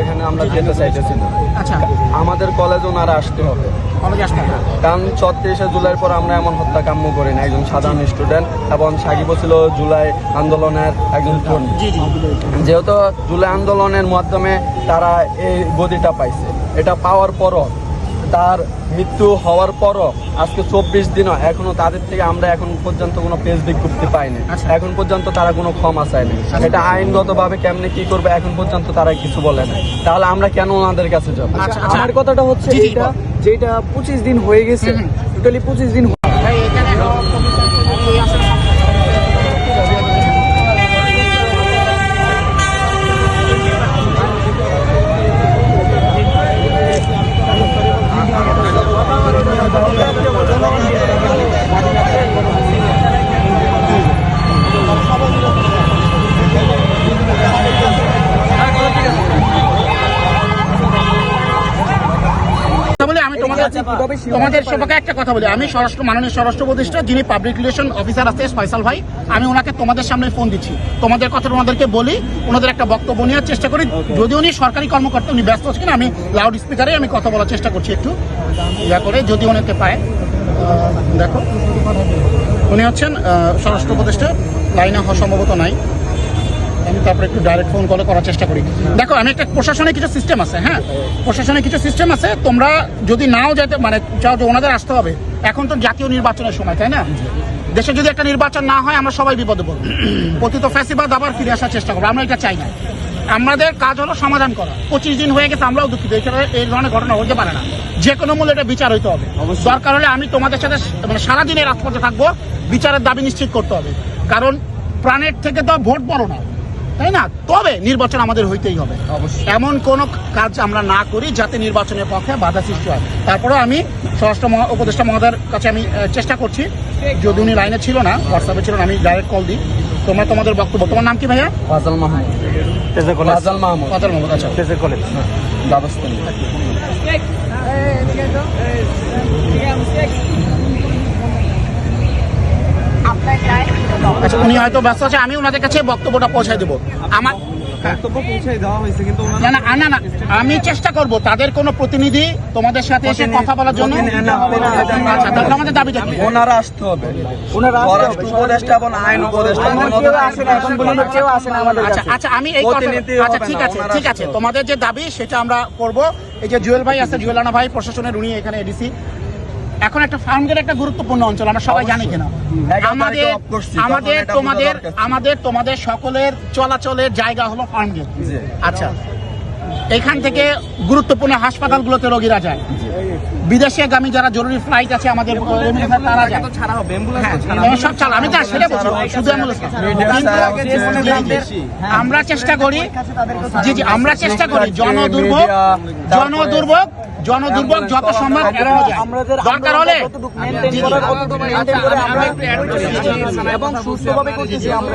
এখানে আমরা যেতে চাইতেছি না। আচ্ছা। আমাদের কলেজ ওনারা আসতে হবে। কারণ ছত্রিশে জুলাইয়ের পর আমরা এমন হত্যাকাম্য করি না একজন সাধারণ স্টুডেন্ট এবং সাকিব ছিল জুলাই আন্দোলনের একজন যেহেতু জুলাই আন্দোলনের মাধ্যমে তারা এই গদিটা পাইছে। এটা পাওয়ার পরও তার মৃত্যু হওয়ার পরও আজকে চব্বিশ দিনও এখনও তাদের থেকে আমরা এখন পর্যন্ত কোনো পেজ বিজ্ঞপ্তি পাইনি। আচ্ছা। এখন পর্যন্ত তারা কোনো ক্ষমা চায়নি। এটা আইনগত ভাবে কেমনে কি করবে এখন পর্যন্ত তারা কিছু বলে না তাহলে আমরা কেন ওনাদের কাছে যাব? আচ্ছা আচ্ছা। আমার কথাটা হচ্ছে বল। যেটা পঁচিশ দিন হয়ে গেছে টোটালি পঁচিশ দিন ভাই এখানে এই আসলে কথা বলি আমি তোমাদের তোমাদের সবাইকে একটা কথা বলি। আমি স্বরাষ্ট্র মাননীয় স্বরাষ্ট্র উপদেষ্টা যিনি পাবলিক রিলেশন অফিসার আছে ফয়সাল ভাই আমি ওনাকে তোমাদের সামনে ফোন দিচ্ছি। তোমাদের কথা ওনাদেরকে বলি ওনাদের একটা বক্তব্য নেওয়ার চেষ্টা করি। যদি উনি সরকারি কর্মকর্তা উনি ব্যস্ত আছেন আমি লাউড স্পিকারে আমি কথা বলার চেষ্টা করছি একটু। ইয়া করে যদি ওনাকে পায়। দেখো। উনি হচ্ছেন স্বরাষ্ট্র উপদেষ্টা লাইনে হওয়া সম্ভবত নাই। আমি তারপরে একটু ডাইরেক্ট ফোন কলে করার চেষ্টা করি। দেখো আমি একটা প্রশাসনের কিছু সিস্টেম আছে হ্যাঁ? প্রশাসনের কিছু সিস্টেম আছে তোমরা যদি নাও যেতে মানে চাও যে ওনাদের আসতে হবে এখন তো জাতীয় নির্বাচনের সময় তাই না? দেশে যদি একটা নির্বাচন না হয় আমরা সবাই বিপদে পড়ব। পতিত ফ্যাসিবাদ আবার ফিরে আসার চেষ্টা করব আমরা এটা চাই না। আমাদের কাজ হলো সমাধান করা। পঁচিশ দিন হয়ে গেছে আমরাও দুঃখিত এই ধরনের ঘটনা হতে পারে না। যে কোনো মূল্যে এটা বিচার হইতে হবে। দরকার হলে আমি তোমাদের সাথে মানে সারাদিনের রাজপথে থাকব বিচারের দাবি নিশ্চিত করতে হবে। কারণ প্রাণের থেকে তো ভোট বড় না। তাই না তবে নির্বাচন আমাদের হইতেই হবে এমন কোন কাজ আমরা না করি যাতে নির্বাচনের পক্ষে বাধা সৃষ্টি হয় তারপরে আমি স্বরাষ্ট্র মহা- উপদেষ্টা মহোদয়ের কাছে আমি চেষ্টা করছি যদি উনি লাইনে ছিল না হোয়াটসঅ্যাপে ছিল না আমি ডাইরেক্ট কল দিই তোমরা তোমাদের বক্তব্য তোমার নাম কি ভাইয়া ফাজাল মাহমুদ ফাজাল মাহমুদ ফাজাল মোহাম্মদ আচ্ছা কলেজ ব্যবস্থা নেই আচ্ছা উনি হয়তো ব্যস্ত আছে আমি ওনাদের কাছে বক্তব্যটা পৌঁছায় দেবো। আমার বক্তব্য পৌঁছাই দেওয়া হয়েছে কিন্তু না না না না আমি চেষ্টা করব তাদের কোনো প্রতিনিধি তোমাদের সাথে এসে কথা বলার জন্য আচ্ছা আমাদের দাবিটা কি ওনারা আসতে হবে। আইন আচ্ছা আচ্ছা আমি এই আচ্ছা ঠিক আছে ঠিক আছে তোমাদের যে দাবি সেটা আমরা করব। এই যে জুয়েল ভাই আছে জুয়েল রানা ভাই প্রশাসনের উনি এখানে এডিসি। এখন একটা ফার্মগেট একটা গুরুত্বপূর্ণ অঞ্চল আমরা সবাই জানি কিনা। আমাদের আমাদের তোমাদের আমাদের তোমাদের সকলের চলাচলের জায়গা হলো ফার্মগেট। আচ্ছা। এখান থেকে গুরুত্বপূর্ণ হাসপাতালগুলোতে রোগীরা যায়। বিদেশে গামী যারা জরুরি ফ্লাইট আছে আমাদের তারা যায়। আমার সব আমি তো সেটা বলছি শুধু চেষ্টা করি জি জি আমরা চেষ্টা করি জনদুর্ভোগ জনদুর্ভোগ জনদুর্ভোগ যত সম্ভব এড়ানো যায়। আমাদের দরকার হলে। এবং সুস্থভাবে করতেছি আমরা